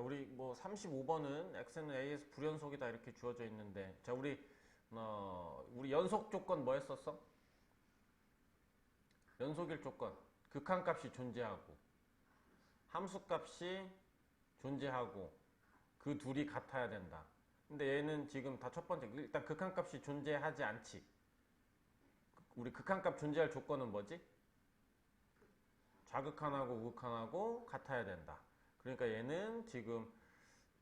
자, 우리 뭐 35번은 x는 a에서 불연속이다 이렇게 주어져 있는데 자, 우리 어, 우리 연속 조건 뭐 했었어? 연속일 조건. 극한값이 존재하고 함수값이 존재하고 그 둘이 같아야 된다. 근데 얘는 지금 다 첫 번째 일단 극한값이 존재하지 않지. 우리 극한값 존재할 조건은 뭐지? 좌극한하고 우극한하고 같아야 된다. 그러니까 얘는 지금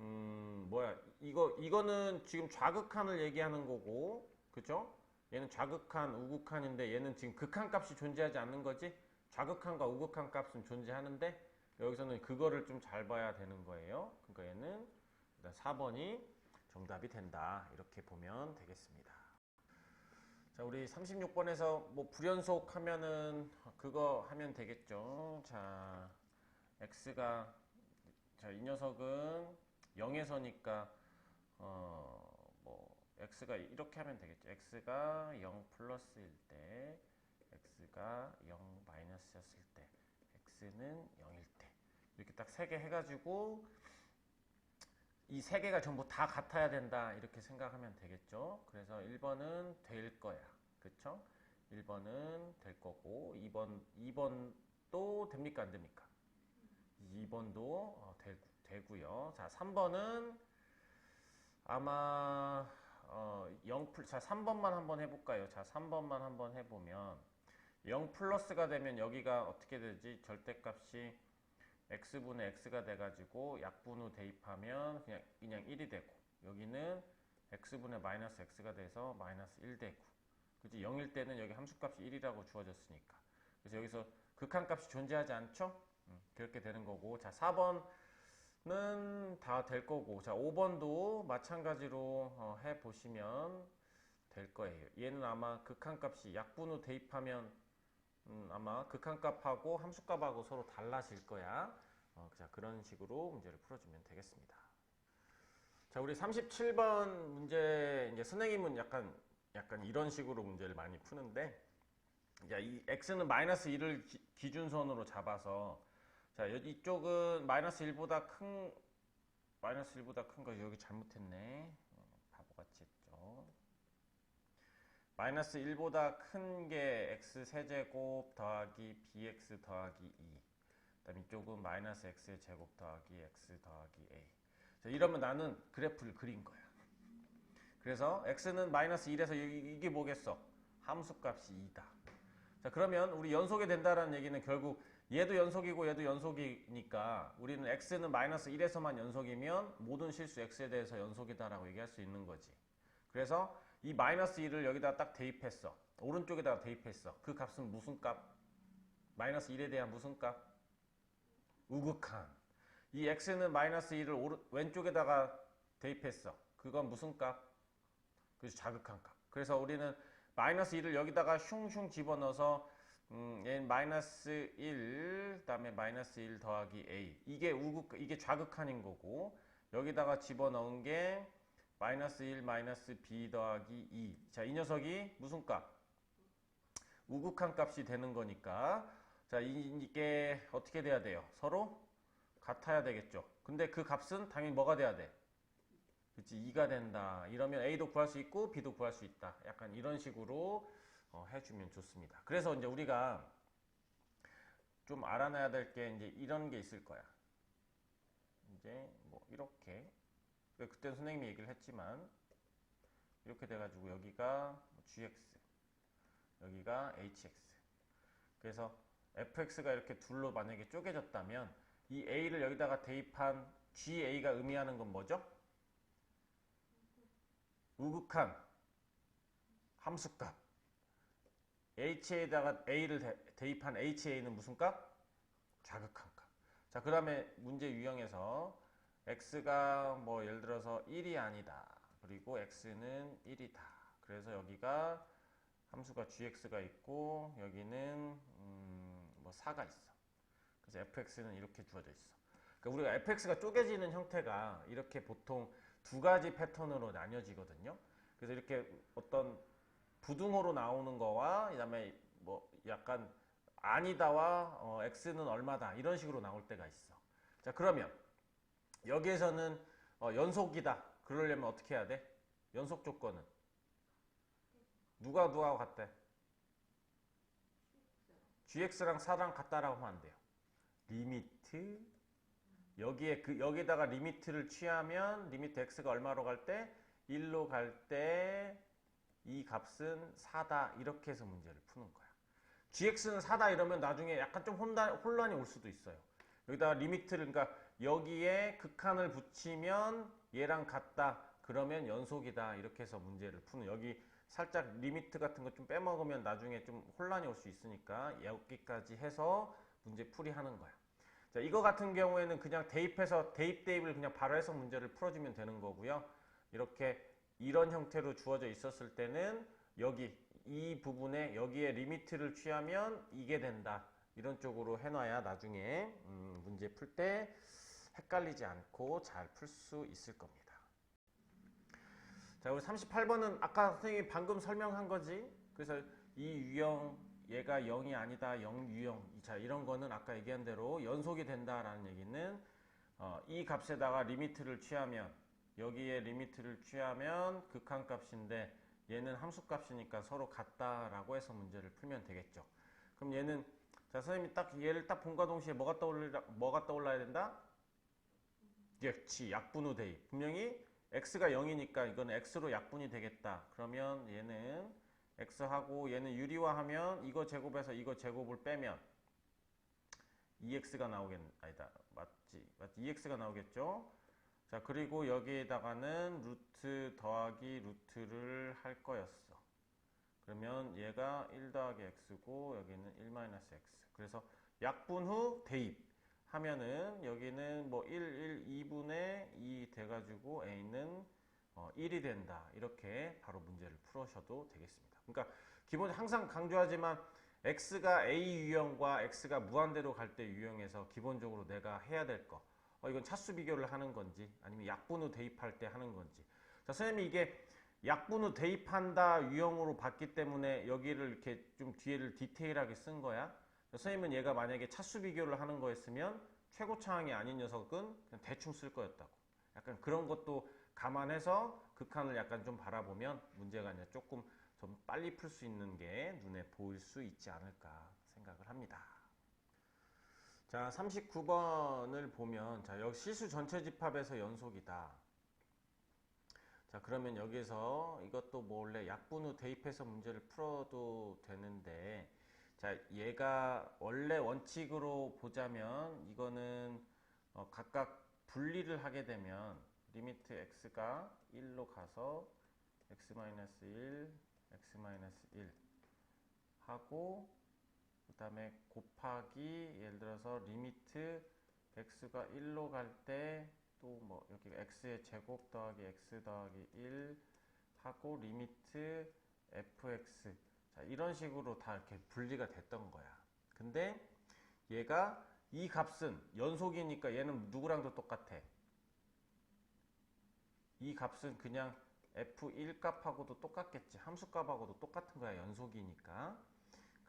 음 뭐야 이거 이거는 지금 좌극한을 얘기하는 거고 그죠? 얘는 좌극한 우극한인데 얘는 지금 극한 값이 존재하지 않는 거지? 좌극한과 우극한 값은 존재하는데 여기서는 그거를 좀 잘 봐야 되는 거예요. 그러니까 얘는 일단 4번이 정답이 된다. 이렇게 보면 되겠습니다. 자, 우리 36번에서 뭐 불연속 하면은 그거 하면 되겠죠. 자, x가 자, 이 녀석은 0에서니까 어 뭐 x가 이렇게 하면 되겠죠. x가 0 플러스일 때 x가 0 마이너스였을 때 x는 0일 때. 이렇게 딱 세 개 해가지고 이 세 개가 전부 다 같아야 된다 이렇게 생각하면 되겠죠. 그래서 1번은 될 거야. 그쵸? 1번은 될 거고 2번 2번도 됩니까? 안 됩니까 2번도 어, 되, 되고 요 자 3번은 아마 어, 0 플, 자 3번만 한번 해볼까요 자 3번만 한번 해보면 0 플러스가 되면 여기가 어떻게 되지? 절대값이 x분의 x가 돼가지고 약분후 대입하면 그냥, 그냥 1이 되고 여기는 x분의 마이너스 x가 돼서 마이너스 1 되고 그치? 0일 때는 여기 함수값이 1이라고 주어졌으니까 그래서 여기서 극한값이 존재하지 않죠? 음, 그렇게 되는 거고 자 4번은 다 될 거고 자 5번도 마찬가지로 어, 해보시면 될 거예요 얘는 아마 극한값이 약분 후 대입하면 음, 아마 극한값하고 함수값하고 서로 달라질 거야. 어, 자, 그런 식으로 문제를 풀어주면 되겠습니다. 자, 우리 37번 문제, 이제 선생님은 약간, 약간 이런 식으로 문제를 많이 푸는데, 자, 이 x는 마이너스 1을 기, 준선으로 잡아서, 자, 이쪽은 마이너스 1보다 큰, 마이너스 1보다 큰 거 여기 잘못했네. 어, 바보같이 했죠. 마이너스 1보다 큰 게 x 세제곱 더하기 bx 더하기 2. 그다음 이쪽은 마이너스 x의 제곱 더하기 x 더하기 a. 자, 이러면 나는 그래프를 그린 거야. 그래서 x는 마이너스 1에서 이게 뭐겠어? 함수값이 2다. 자, 그러면 우리 연속이 된다는 얘기는 결국 얘도 연속이고 얘도 연속이니까 우리는 x는 마이너스 1에서만 연속이면 모든 실수 x에 대해서 연속이다라고 얘기할 수 있는 거지. 그래서 이 마이너스 1을 여기다 딱 대입했어. 오른쪽에다가 대입했어. 그 값은 무슨 값? 마이너스 1에 대한 무슨 값? 우극한. 이 x는 마이너스 1을 오른, 왼쪽에다가 대입했어. 그건 무슨 값? 그래서 자극한 값. 그래서 우리는 마이너스 1을 여기다가 슝슝 집어넣어서 음, 얘는 마이너스 1, 그다음에 마이너스 1 더하기 a. 이게 우극, 이게 좌극한인 거고 여기다가 집어 넣은 게 마이너스 1 마이너스 b 더하기 2. 자, 이 녀석이 무슨 값? 우극한 값이 되는 거니까 자, 이게 어떻게 돼야 돼요? 서로 같아야 되겠죠. 근데 그 값은 당연히 뭐가 돼야 돼? 그치 2가 된다. 이러면 a도 구할 수 있고 b도 구할 수 있다. 약간 이런 식으로 어, 해주면 좋습니다. 그래서 이제 우리가 좀 알아놔야 될 게 이제 이런 게 있을 거야. 이제 뭐 이렇게 그때 선생님이 얘기를 했지만 이렇게 돼가지고 여기가 gx 여기가 hx 그래서 fx가 이렇게 둘로 만약에 쪼개졌다면 이 a를 여기다가 대입한 ga가 의미하는 건 뭐죠? 우극한 함수값 ha에다가 a를 대입한 ha는 무슨 값? 자극한 값. 자, 그 다음에 문제 유형에서 x가 뭐 예를 들어서 1이 아니다. 그리고 x는 1이다. 그래서 여기가 함수가 gx가 있고 여기는 음 뭐 4가 있어. 그래서 fx는 이렇게 주어져 있어. 그러니까 우리가 fx가 쪼개지는 형태가 이렇게 보통 두 가지 패턴으로 나뉘어지거든요. 그래서 이렇게 어떤 부등호로 나오는 거와 그다음에 뭐 약간 아니다와 어, x는 얼마다 이런 식으로 나올 때가 있어. 자 그러면 여기에서는 어, 연속이다. 그러려면 어떻게 해야 돼? 연속 조건은 누가 누가 같대? gx랑 4랑 같다라고 하면 안 돼요. 리미트 여기에 그 여기다가 리미트를 취하면 리미트 x가 얼마로 갈 때 1로 갈 때 이 값은 4다 이렇게 해서 문제를 푸는 거야. gx는 4다 이러면 나중에 약간 좀 혼란, 혼란이 올 수도 있어요. 여기다가 리미트를 그러니까 여기에 극한을 붙이면 얘랑 같다 그러면 연속이다 이렇게 해서 문제를 푸는 여기 살짝 리미트 같은 거 좀 빼먹으면 나중에 좀 혼란이 올 수 있으니까 여기까지 해서 문제 풀이 하는 거야. 자, 이거 같은 경우에는 그냥 대입해서 대입 대입을 그냥 바로 해서 문제를 풀어주면 되는 거고요. 이렇게 이런 형태로 주어져 있었을 때는 여기 이 부분에 여기에 리미트를 취하면 이게 된다. 이런 쪽으로 해놔야 나중에 음, 문제 풀 때 헷갈리지 않고 잘 풀 수 있을 겁니다. 자, 우리 38번은 아까 선생님이 방금 설명한 거지. 그래서 이 유형 얘가 0이 아니다. 0 유형. 자, 이런 거는 아까 얘기한 대로 연속이 된다라는 얘기는 어, 이 값에다가 리미트를 취하면 여기에 리미트를 취하면 극한값인데 얘는 함수값이니까 서로 같다라고 해서 문제를 풀면 되겠죠. 그럼 얘는 자 선생님이 딱 얘를 딱 본과 동시에 뭐가 떠올라 뭐가 떠올라야 된다? 역시 약분후 대입. 분명히 x가 0이니까 이건 x로 약분이 되겠다. 그러면 얘는 x하고 얘는 유리화하면 이거 제곱에서 이거 제곱을 빼면 2x가 나오겠 아니다 맞지 맞지 2x가 나오겠죠. 자 그리고 여기에다가는 루트 더하기 루트를 할 거였어. 그러면 얘가 1 더하기 x고 여기는 1 마이너스 x. 그래서 약분 후 대입 하면은 여기는 뭐 1, 1, 2분의 2 돼가지고 a는 어, 1이 된다. 이렇게 바로 문제를 풀으셔도 되겠습니다. 그러니까 기본 항상 강조하지만 x가 a 유형과 x가 무한대로 갈 때 유형에서 기본적으로 내가 해야 될 거. 어, 이건 차수 비교를 하는 건지 아니면 약분 후 대입할 때 하는 건지. 자, 선생님이 이게 약분 후 대입한다 유형으로 봤기 때문에 여기를 이렇게 좀 뒤에를 디테일하게 쓴 거야. 선생님은 얘가 만약에 차수 비교를 하는 거였으면 최고 차항이 아닌 녀석은 그냥 대충 쓸 거였다고. 약간 그런 것도 감안해서 극한을 약간 좀 바라보면 문제가 아니라 조금 좀 빨리 풀 수 있는 게 눈에 보일 수 있지 않을까 생각을 합니다. 자, 39번을 보면 자, 실수 전체 집합에서 연속이다. 자, 그러면 여기서 이것도 뭐 원래 약분 후 대입해서 문제를 풀어도 되는데 자, 얘가 원래 원칙으로 보자면 이거는 어, 각각 분리를 하게 되면 리미트 x가 1로 가서 x-1, x-1 하고 그 다음에 곱하기 예를 들어서 리미트 x가 1로 갈 때 또 뭐 여기 x의 제곱 더하기 x 더하기 1 하고 리미트 fx 자, 이런 식으로 다 이렇게 분리가 됐던 거야. 근데 얘가 이 값은 연속이니까 얘는 누구랑도 똑같아. 이 값은 그냥 f1 값하고도 똑같겠지. 함수 값하고도 똑같은 거야. 연속이니까.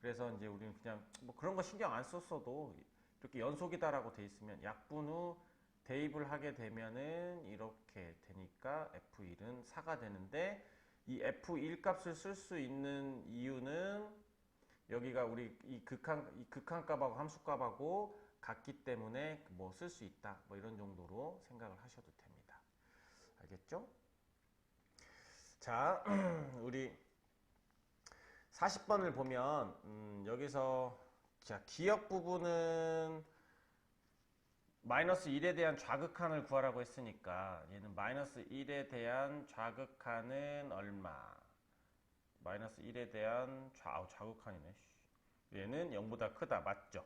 그래서 이제 우리는 그냥 뭐 그런 거 신경 안 썼어도 이렇게 연속이다라고 돼 있으면 약분 후 대입을 하게 되면은 이렇게 되니까 f1은 4가 되는데 이 f1 값을 쓸 수 있는 이유는 여기가 우리 이 극한 이 극한 값하고 함수 값하고 같기 때문에 뭐 쓸 수 있다. 뭐 이런 정도로 생각을 하셔도 됩니다. 알겠죠? 자, 우리 40번을 보면 음, 여기서 자, 기억 부분은 마이너스 1에 대한 좌극한을 구하라고 했으니까 얘는 마이너스 1에 대한 좌극한은 얼마? 마이너스 1에 대한 좌, 좌극한이네. 얘는 0보다 크다. 맞죠?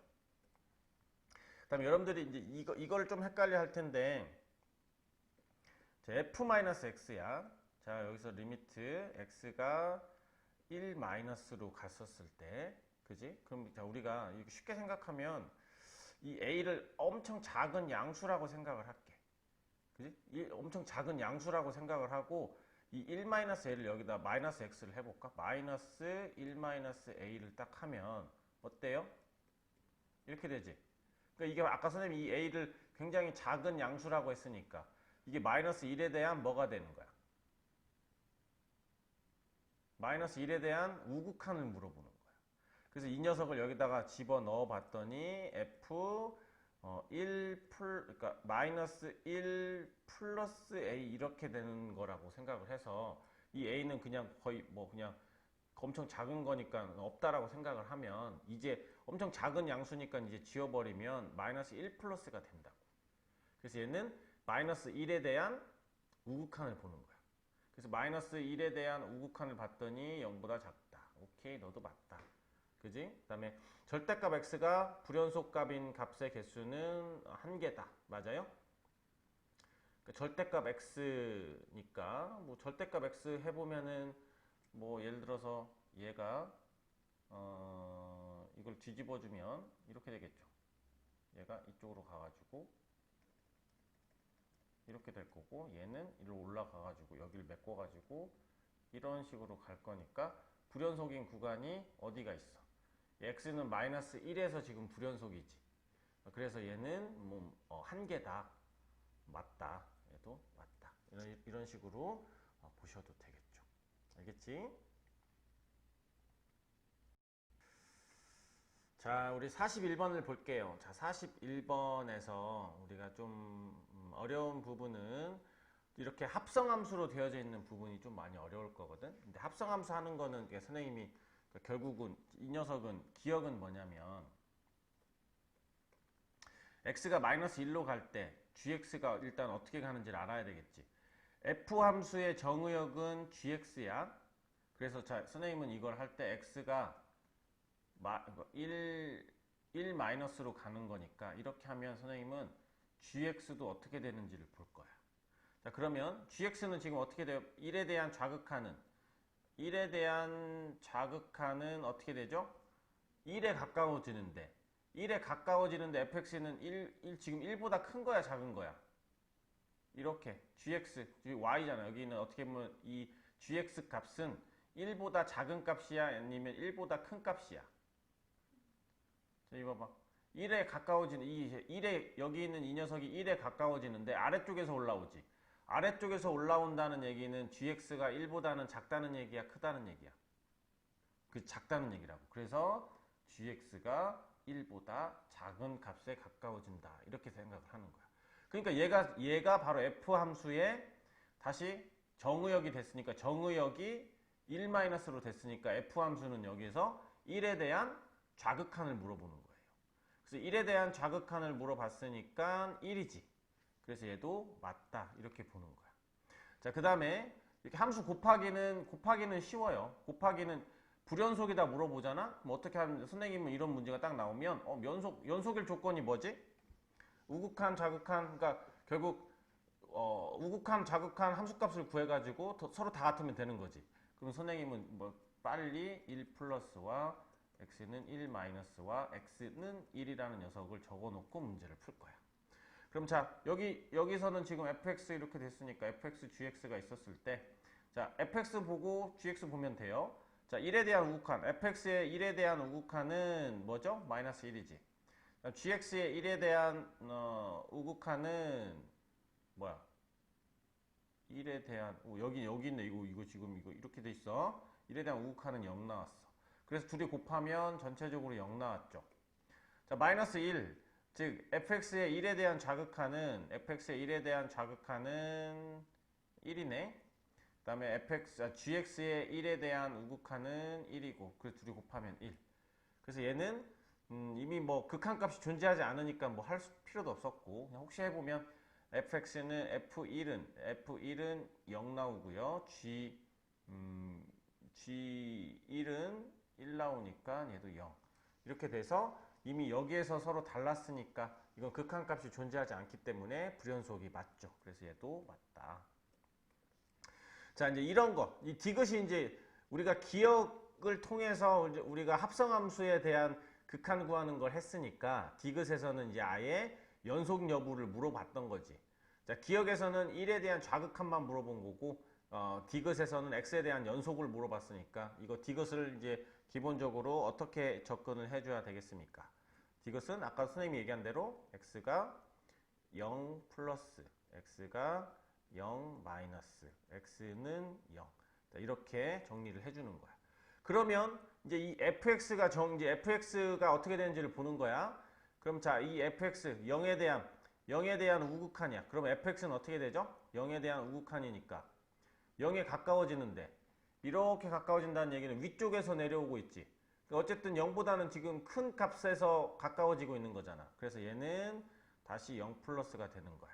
그 다음에 여러분들이 이제 이거, 이걸 좀 헷갈려 할 텐데 자, f-x야. 자, 여기서 리미트 x가 1 마이너스로 갔었을 때 그지? 그럼 자, 우리가 쉽게 생각하면 이 a를 엄청 작은 양수라고 생각을 할게. 그지? 이 엄청 작은 양수라고 생각을 하고 이1 마이너스 a를 여기다 마이너스 x를 해볼까? 마이너스 1 마이너스 a를 딱 하면 어때요? 이렇게 되지? 그러니까 이게 아까 선생님이 이 a를 굉장히 작은 양수라고 했으니까 이게 마이너스 1에 대한 뭐가 되는 거야? 마이너스 1에 대한 우극한을 물어보는 거야. 그래서 이 녀석을 여기다가 집어 넣어 봤더니 f 어, 1 풀, 그러니까 마이너스 1 플러스 a 이렇게 되는 거라고 생각을 해서 이 a는 그냥 거의 뭐 그냥 엄청 작은 거니까 없다라고 생각을 하면 이제 엄청 작은 양수니까 이제 지워버리면 마이너스 1 플러스가 된다고. 그래서 얘는 마이너스 1에 대한 우극한을 보는 거야. 그래서 마이너스 1에 대한 우극한을 봤더니 0보다 작다. 오케이, 너도 맞다. 그지? 그 다음에 절대값 x가 불연속값인 값의 개수는 한 개다. 맞아요? 그러니까 절대값 x니까 뭐 절대값 x 해보면은 뭐 예를 들어서 얘가 어 이걸 뒤집어주면 이렇게 되겠죠. 얘가 이쪽으로 가가지고 이렇게 될 거고 얘는 이리로 올라가 가지고 여기를 메꿔 가지고 이런 식으로 갈 거니까 불연속인 구간이 어디가 있어? x는 마이너스 1에서 지금 불연속이지. 그래서 얘는 뭐 어, 한 개다. 맞다. 얘도 맞다. 이런, 이런 식으로 어, 보셔도 되겠죠. 알겠지? 자, 우리 41번을 볼게요. 자, 41번에서 우리가 좀 음, 어려운 부분은 이렇게 합성함수로 되어져 있는 부분이 좀 많이 어려울 거거든. 근데 합성함수 하는 거는 선생님이 결국은 이 녀석은 기억은 뭐냐면 x가 마이너스 1로 갈 때 gx가 일단 어떻게 가는지를 알아야 되겠지. f 함수의 정의역은 gx야. 그래서 자, 선생님은 이걸 할 때 x가 1, 1 마이너스로 가는 거니까 이렇게 하면 선생님은 gx도 어떻게 되는지를 볼 거야. 자, 그러면 gx는 지금 어떻게 돼요? 1에 대한 좌극하는 1에 대한 좌극하는 어떻게 되죠? 1에 가까워지는데 1에 가까워지는데 fx는 1, 1 지금 1보다 큰 거야 작은 거야? 이렇게 gx, y잖아. 여기는 어떻게 보면 이 gx 값은 1보다 작은 값이야 아니면 1보다 큰 값이야? 자, 이거 봐봐. 1에 가까워지는 이 1에 여기 있는 이 녀석이 1에 가까워지는데 아래쪽에서 올라오지. 아래쪽에서 올라온다는 얘기는 gx가 1보다는 작다는 얘기야, 크다는 얘기야. 그 작다는 얘기라고. 그래서 gx가 1보다 작은 값에 가까워진다. 이렇게 생각을 하는 거야. 그러니까 얘가 얘가 바로 f 함수의 다시 정의역이 됐으니까 정의역이 1-로 됐으니까 f 함수는 여기서 1에 대한 좌극한을 물어보는 거예요. 그래서 1에 대한 좌극한을 물어봤으니까 1이지. 그래서 얘도 맞다. 이렇게 보는 거야. 자, 그 다음에 이렇게 함수 곱하기는 곱하기는 쉬워요. 곱하기는 불연속이다 물어보잖아. 뭐 어떻게 하면 선생님은 이런 문제가 딱 나오면 어, 연속 연속일 조건이 뭐지? 우극한, 좌극한, 그러니까 결국 어, 우극한, 좌극한 함수값을 구해가지고 더- 서로 다 같으면 되는 거지. 그럼 선생님은 뭐 빨리 1 플러스와 x는 1 마이너스와 x는 1이라는 녀석을 적어놓고 문제를 풀 거야. 그럼 자 여기 여기서는 지금 fx 이렇게 됐으니까 fx, gx가 있었을 때 자 fx 보고 gx 보면 돼요. 자 1에 대한 우극한 fx의 1에 대한 우극한은 뭐죠? 마이너스 1이지. gx의 1에 대한 어, 우극한은 뭐야? 1에 대한 오, 여기 여기 있네 이거 이거 지금 이거 이렇게 돼 있어. 1에 대한 우극한은 0 나왔어. 그래서 둘이 곱하면 전체적으로 0 나왔죠. 자 마이너스 1. 즉 fx의 1에 대한 좌극한은 fx의 1에 대한 좌극한은 1이네. 그 다음에 fx 아, gx의 1에 대한 우극한은 1이고 그래서 둘이 곱하면 1. 그래서 얘는 음, 이미 뭐 극한값이 존재하지 않으니까 뭐 할 필요도 없었고 혹시 해보면 fx는 f1은 f1은 0 나오고요. g 음, g1은 1 나오니까 얘도 0. 이렇게 돼서 이미 여기에서 서로 달랐으니까 이건 극한값이 존재하지 않기 때문에 불연속이 맞죠. 그래서 얘도 맞다. 자, 이제 이런 거. 이 디귿이 이제 우리가 기억을 통해서 이제 우리가 합성함수에 대한 극한 구하는 걸 했으니까 디귿에서는 이제 아예 연속 여부를 물어봤던 거지. 자, 기억에서는 1에 대한 좌극한만 물어본 거고 어, 디귿에서는 x에 대한 연속을 물어봤으니까 이거 디귿을 이제 기본적으로 어떻게 접근을 해줘야 되겠습니까? 디귿은 아까 선생님이 얘기한 대로 x가 0 플러스 x가 0 마이너스 x는 0 자, 이렇게 정리를 해주는 거야. 그러면 이제 이 fx가 정 이제 fx가 어떻게 되는지를 보는 거야. 그럼 자, 이 fx 0에 대한 0에 대한 우극한이야. 그럼 fx는 어떻게 되죠? 0에 대한 우극한이니까 0에 가까워지는데 이렇게 가까워진다는 얘기는 위쪽에서 내려오고 있지. 어쨌든 0보다는 지금 큰 값에서 가까워지고 있는 거잖아. 그래서 얘는 다시 0 플러스가 되는 거야.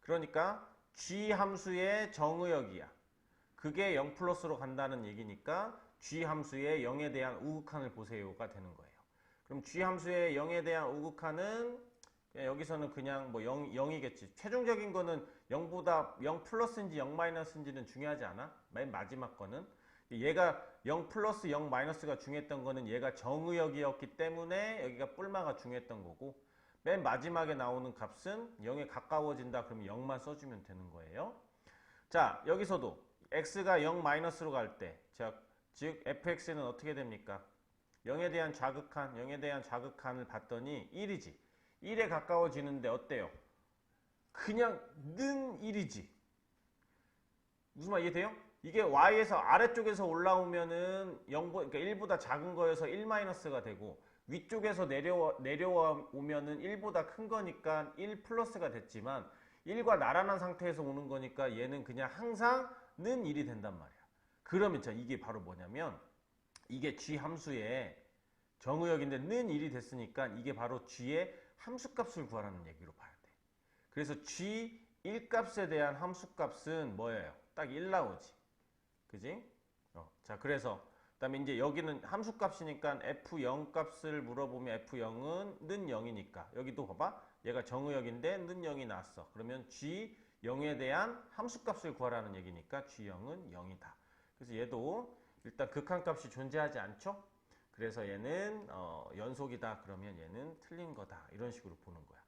그러니까 g 함수의 정의역이야. 그게 0 플러스로 간다는 얘기니까 g 함수의 0에 대한 우극한을 보세요가 되는 거예요. 그럼 g 함수의 0에 대한 우극한은 여기서는 그냥 뭐 0, 0이겠지. 최종적인 거는 0보다 0 플러스인지 0 마이너스인지는 중요하지 않아. 맨 마지막 거는. 얘가 0 플러스 0 마이너스가 중요했던 거는 얘가 정의역이었기 때문에 여기가 뿔마가 중요했던 거고 맨 마지막에 나오는 값은 0에 가까워진다 그러면 0만 써주면 되는 거예요. 자 여기서도 x가 0 마이너스로 갈 때 즉 fx는 어떻게 됩니까? 0에 대한 좌극한 0에 대한 좌극한을 봤더니 1이지 1에 가까워지는데 어때요? 그냥 는 1이지 무슨 말 이해돼요? 이게 y에서 아래쪽에서 올라오면은 0보, 그러니까 1보다 작은 거여서 1-가 되고 위쪽에서 내려와, 내려오면은 1보다 큰 거니까 1 플러스가 됐지만 1과 나란한 상태에서 오는 거니까 얘는 그냥 항상 는 1이 된단 말이야. 그러면 자 이게 바로 뭐냐면 이게 g 함수의 정의역인데 는 1이 됐으니까 이게 바로 g의 함수값을 구하라는 얘기로 봐야 돼. 그래서 g 1값에 대한 함수값은 뭐예요? 딱 1 나오지. 그지? 어, 자, 그래서 그 다음에 이제 여기는 함수값이니까 f0 값을 물어보면 f0은 는 0이니까 여기도 봐봐. 얘가 정의역인데 는 0이 나왔어. 그러면 g 0에 대한 함수값을 구하라는 얘기니까 g0은 0이다. 그래서 얘도 일단 극한값이 존재하지 않죠? 그래서 얘는 어, 연속이다. 그러면 얘는 틀린 거다. 이런 식으로 보는 거야.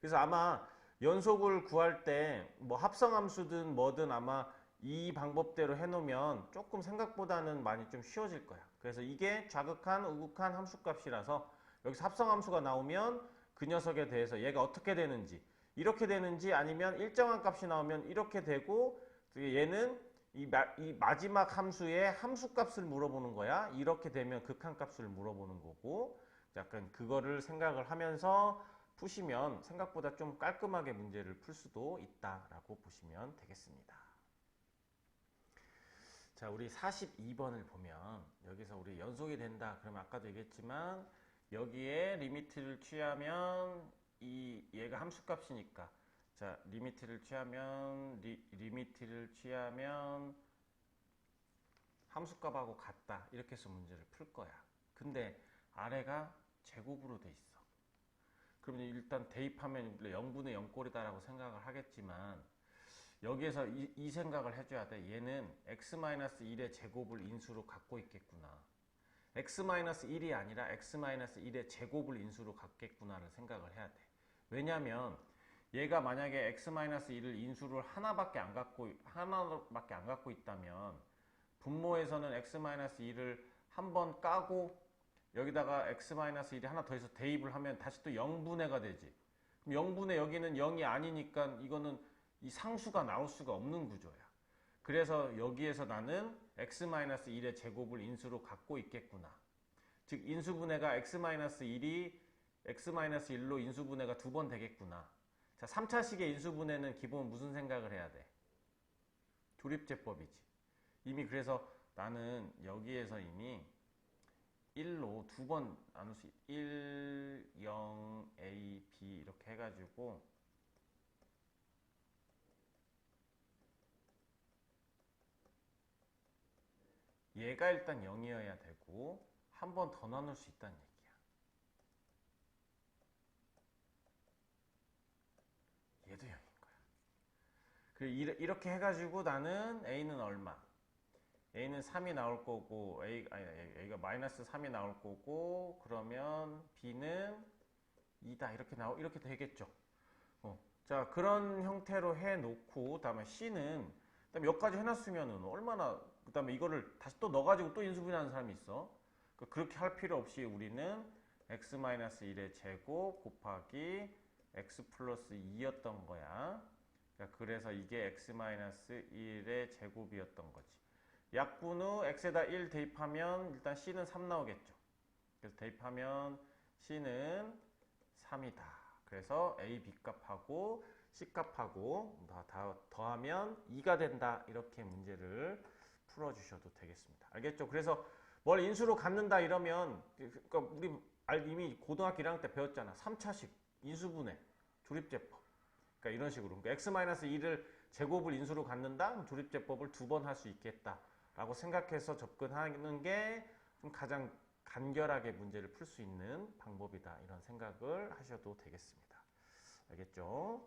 그래서 아마 연속을 구할 때 뭐 합성함수든 뭐든 아마 이 방법대로 해놓으면 조금 생각보다는 많이 좀 쉬워질 거야. 그래서 이게 좌극한, 우극한 함수값이라서 여기서 합성함수가 나오면 그 녀석에 대해서 얘가 어떻게 되는지 이렇게 되는지 아니면 일정한 값이 나오면 이렇게 되고 얘는 이, 마, 이 마지막 함수의 함수값을 물어보는 거야. 이렇게 되면 극한값을 물어보는 거고 약간 그거를 생각을 하면서 푸시면 생각보다 좀 깔끔하게 문제를 풀 수도 있다라고 보시면 되겠습니다. 자, 우리 42번을 보면 여기서 우리 연속이 된다. 그러면 아까도 얘기했지만 여기에 리미트를 취하면 이 얘가 함수값이니까 자, 리미트를 취하면 리, 리미트를 취하면 함수값하고 같다. 이렇게 해서 문제를 풀 거야. 근데 아래가 제곱으로 돼 있어. 그러면 일단 대입하면 0분의 0꼴이다 라고 생각을 하겠지만 여기에서 이, 이, 생각을 해줘야 돼. 얘는 x-1의 제곱을 인수로 갖고 있겠구나. x-1이 아니라 x-1의 제곱을 인수로 갖겠구나를 생각을 해야 돼. 왜냐면 얘가 만약에 x-1을 인수를 하나밖에 안 갖고 하나밖에 안 갖고 있다면 분모에서는 x-1을 한번 까고 여기다가 x-1이 하나 더 해서 대입을 하면 다시 또 0분의가 되지. 그럼 0분의 여기는 0이 아니니까 이거는 이 상수가 나올 수가 없는 구조야. 그래서 여기에서 나는 x-1의 제곱을 인수로 갖고 있겠구나. 즉 인수분해가 x-1이 x-1로 인수분해가 두 번 되겠구나. 자, 3차식의 인수분해는 기본 무슨 생각을 해야 돼? 조립제법이지. 이미 그래서 나는 여기에서 이미 1로 두 번 나눌 수 1, 0, A, B 이렇게 해가지고 얘가 일단 0이어야 되고 한 번 더 나눌 수 있다는 얘기야. 얘도 0인 거야. 그리고 이렇게 해가지고 나는 A는 얼마? A는 3이 나올 거고 A, 아니, A가 마이너스 3이 나올 거고 그러면 B는 2다 이렇게 나오 이렇게 되겠죠. 어. 자 그런 형태로 해놓고 다음에 C는 그다음에 여기까지 해놨으면은 얼마나 그 다음에 이거를 다시 또 넣어가지고 또 인수분해하는 사람이 있어. 그렇게 할 필요 없이 우리는 x-1의 제곱 곱하기 x 플러스 2였던 거야. 그러니까 그래서 이게 x 마이너스 1의 제곱이었던 거지. 약분 후 x에다 1 대입하면 일단 c는 3 나오겠죠. 그래서 대입하면 c는 3이다. 그래서 a, b 값하고 c 값하고 다, 다 더하면 2가 된다. 이렇게 문제를 풀어주셔도 되겠습니다. 알겠죠? 그래서 뭘 인수로 갖는다 이러면 그러니까 우리 알- 이미 고등학교 1학년 때 배웠잖아. 3차식 인수분해 조립제법. 그러니까 이런 식으로 그러니까 x-2를 제곱을 인수로 갖는다. 조립제법을 두 번 할 수 있겠다 라고 생각해서 접근하는 게 좀 가장 간결하게 문제를 풀 수 있는 방법이다. 이런 생각을 하셔도 되겠습니다. 알겠죠?